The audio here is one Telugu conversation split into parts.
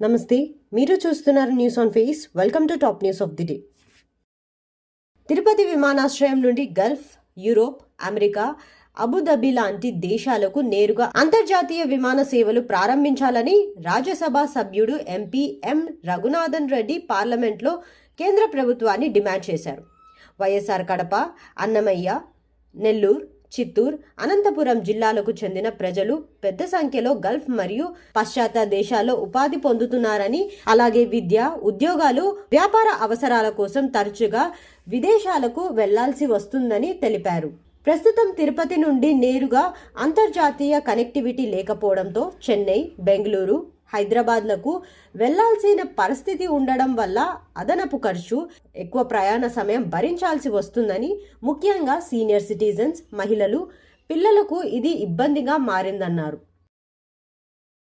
నమస్తే మీరు చూస్తున్నారు news on face welcome to top news of the day Tirupati విమానాశ్రయం నుండి గల్ఫ్ యూరోప్ అమెరికా అబుదాబి లాంటి దేశాలకు నేరుగా అంతర్జాతీయ విమాన సేవలు ప్రారంభించాలని రాజ్యసభ సభ్యుడు ఎంపీ ఎం రఘునాథన్ రెడ్డి పార్లమెంట్లో కేంద్ర ప్రభుత్వాన్ని డిమాండ్ చేశారు. వైఎస్ఆర్ కడప అన్నమయ్య నెల్లూరు చిత్తూరు అనంతపురం జిల్లాలకు చెందిన ప్రజలు పెద్ద సంఖ్యలో గల్ఫ్ మరియు పాశ్చాత్య దేశాల్లో ఉపాధి పొందుతున్నారని అలాగే విద్య ఉద్యోగాలు వ్యాపార అవసరాల కోసం తరచుగా విదేశాలకు వెళ్ళాల్సి వస్తుందని తెలిపారు. ప్రస్తుతం తిరుపతి నుండి నేరుగా అంతర్జాతీయ కనెక్టివిటీ లేకపోవడంతో చెన్నై బెంగళూరు హైదరాబాద్లకు వెళ్ళాల్సిన పరిస్థితి ఉండడం వల్ల అదనపు ఖర్చు ఎక్కువ ప్రయాణ సమయం భరించాల్సి వస్తుందని ముఖ్యంగా సీనియర్ సిటిజన్స్ మహిళలు పిల్లలకు ఇది ఇబ్బందిగా మారిందన్నారు.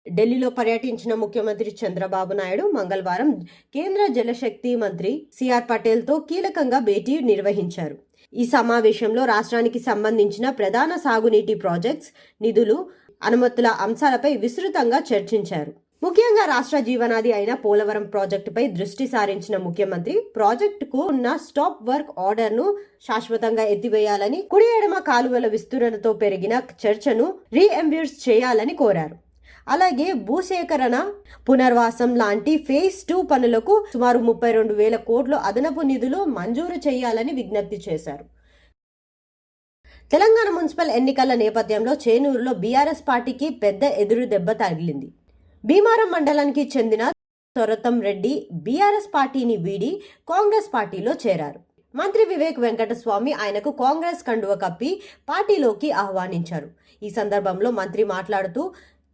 ఢిల్లీలో పర్యటించిన ముఖ్యమంత్రి చంద్రబాబు నాయుడు మంగళవారం కేంద్ర జలశక్తి మంత్రి సిఆర్ పటేల్తో కీలకంగా భేటీ నిర్వహించారు. ఈ సమావేశంలో రాష్ట్రానికి సంబంధించిన ప్రధాన సాగునీటి ప్రాజెక్ట్స్ నిధులు అనుమతుల అంశాలపై విస్తృతంగా చర్చించారు. ముఖ్యంగా రాష్ట్ర జీవనాది అయిన పోలవరం ప్రాజెక్టుపై దృష్టి సారించిన ముఖ్యమంత్రి ప్రాజెక్టుకు ఉన్న స్టాప్ వర్క్ ఆర్డర్ను శాశ్వతంగా ఎత్తివేయాలని కుడి ఎడమ కాలువల విస్తరణతో పెరిగిన చర్చను రీఎంబ్యూర్స్ చేయాలని కోరారు. అలాగే భూసేకరణ పునర్వాసం లాంటి ఫేజ్ టూ పనులకు సుమారు ముప్పై రెండు వేల కోట్లు అదనపు నిధులు మంజూరు చేయాలని విజ్ఞప్తి చేశారు. తెలంగాణ మున్సిపల్ ఎన్నికల నేపథ్యంలో చేనూరులో బీఆర్ఎస్ పార్టీకి పెద్ద ఎదురు దెబ్బ తగిలింది. భీమారం మండలానికి చెందిన తొరతం రెడ్డి బీఆర్ఎస్ పార్టీని వీడి కాంగ్రెస్ పార్టీలో చేరారు. మంత్రి వివేక్ వెంకటస్వామి ఆయనకు కాంగ్రెస్ కండువ కప్పి పార్టీలోకి ఆహ్వానించారు. ఈ సందర్భంలో మంత్రి మాట్లాడుతూ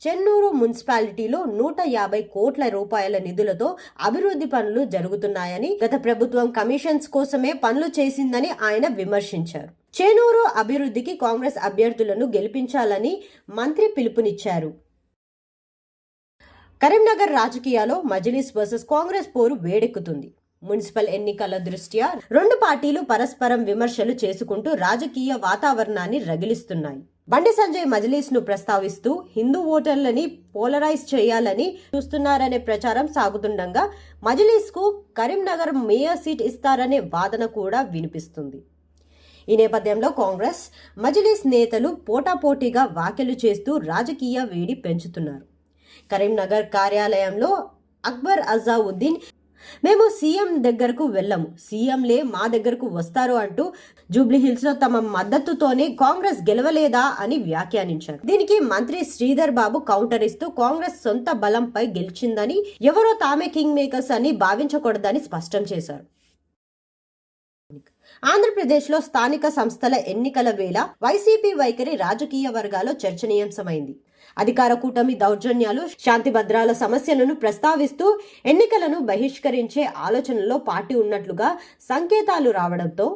చెన్నూరు మున్సిపాలిటీలో నూట యాభై కోట్ల రూపాయల నిధులతో అభివృద్ధి పనులు జరుగుతున్నాయని గత ప్రభుత్వం కమిషన్స్ కోసమే పనులు చేసిందని ఆయన విమర్శించారు. చేనూరు అభివృద్ధికి కాంగ్రెస్ అభ్యర్థులను గెలిపించాలని మంత్రి పిలుపునిచ్చారు. కరీంనగర్ రాజకీయాల్లో మజిలీస్ వర్సెస్ కాంగ్రెస్ పోరు వేడెక్కుతుంది. మున్సిపల్ ఎన్నికల దృష్ట్యా రెండు పార్టీలు పరస్పరం విమర్శలు చేసుకుంటూ రాజకీయ వాతావరణాన్ని రగిలిస్తున్నాయి. బండి సంజయ్ మజ్లీస్ను ప్రస్తావిస్తూ హిందూ ఓటర్లని పోలరైజ్ చేయాలని చూస్తున్నారనే ప్రచారం సాగుతుండగా మజ్లీస్కు కరీంనగర్ మేయర్ సీట్ ఇస్తారనే వాదన కూడా వినిపిస్తుంది. ఈ నేపథ్యంలో కాంగ్రెస్ మజ్లీస్ నేతలు పోటాపోటీగా వ్యాఖ్యలు చేస్తూ రాజకీయ వేడి పెంచుతున్నారు. కరీంనగర్ కార్యాలయంలో అక్బర్ అజావుద్దీన్ మేము సీఎం దగ్గరకు వెళ్ళము. సీఎంలే మా దగ్గరకు వస్తారు అంటూ జూబ్లీహిల్స్లో తమ మద్దతుతోనే కాంగ్రెస్ గెలవలేదా అని వ్యాఖ్యానించారు. దీనికి మంత్రి శ్రీధర్ బాబు కౌంటర్ ఇస్తూ కాంగ్రెస్ సొంత బలంపై గెలిచిందని ఎవరో తామే కింగ్ మేకర్స్ అని భావించకూడదని స్పష్టం చేశారు. ఆంధ్రప్రదేశ్లో స్థానిక సంస్థల ఎన్నికల వేళ వైసీపీ వైఖరి రాజకీయ వర్గాల్లో చర్చనీయాంశమైంది. అధికార కూటమి దౌర్జన్యాలు శాంతి భద్రాల సమస్యలను ప్రస్తావిస్తూ ఎన్నికలను బహిష్కరించే ఆలోచనలో పార్టీ ఉన్నట్లుగా సంకేతాలు రావడంతో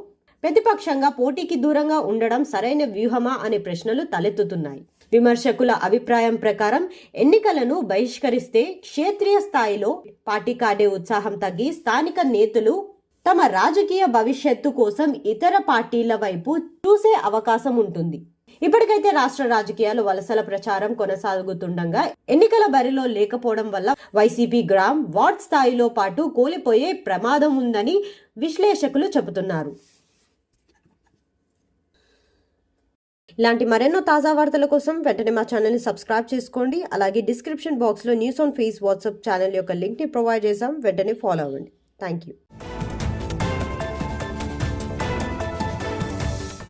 ప్రతిపక్షంగా పోటీకి దూరంగా ఉండడం సరైన వ్యూహమా అనే ప్రశ్నలు తలెత్తుతున్నాయి. విమర్శకుల అభిప్రాయం ప్రకారం ఎన్నికలను బహిష్కరిస్తే క్షేత్రీయ స్థాయిలో పార్టీ కాడే ఉత్సాహం తగ్గి స్థానిక నేతలు తమ రాజకీయ భవిష్యత్తు కోసం ఇతర పార్టీల వైపు చూసే అవకాశం ఉంటుంది. ఇప్పటికైతే రాష్ట్ర రాజకీయాలు వలసల ప్రచారం కొనసాగుతుండగా ఎన్నికల బరిలో లేకపోవడం వల్ల వైసీపీ గ్రామ్ వార్డ్ స్థాయిలో పాటు కోల్పోయే ప్రమాదం ఉందని విశ్లేషకులు చెబుతున్నారు. ఇలాంటి మరెన్నో తాజా వార్తల కోసం వెంటనే మా ఛానల్ని సబ్స్క్రైబ్ చేసుకోండి. అలాగే డిస్క్రిప్షన్ బాక్స్లో news on face WhatsApp channel యొక్క లింక్ని ప్రొవైడ్ చేసాం వెంటనే ఫాలో అవ్వండి. Thank you.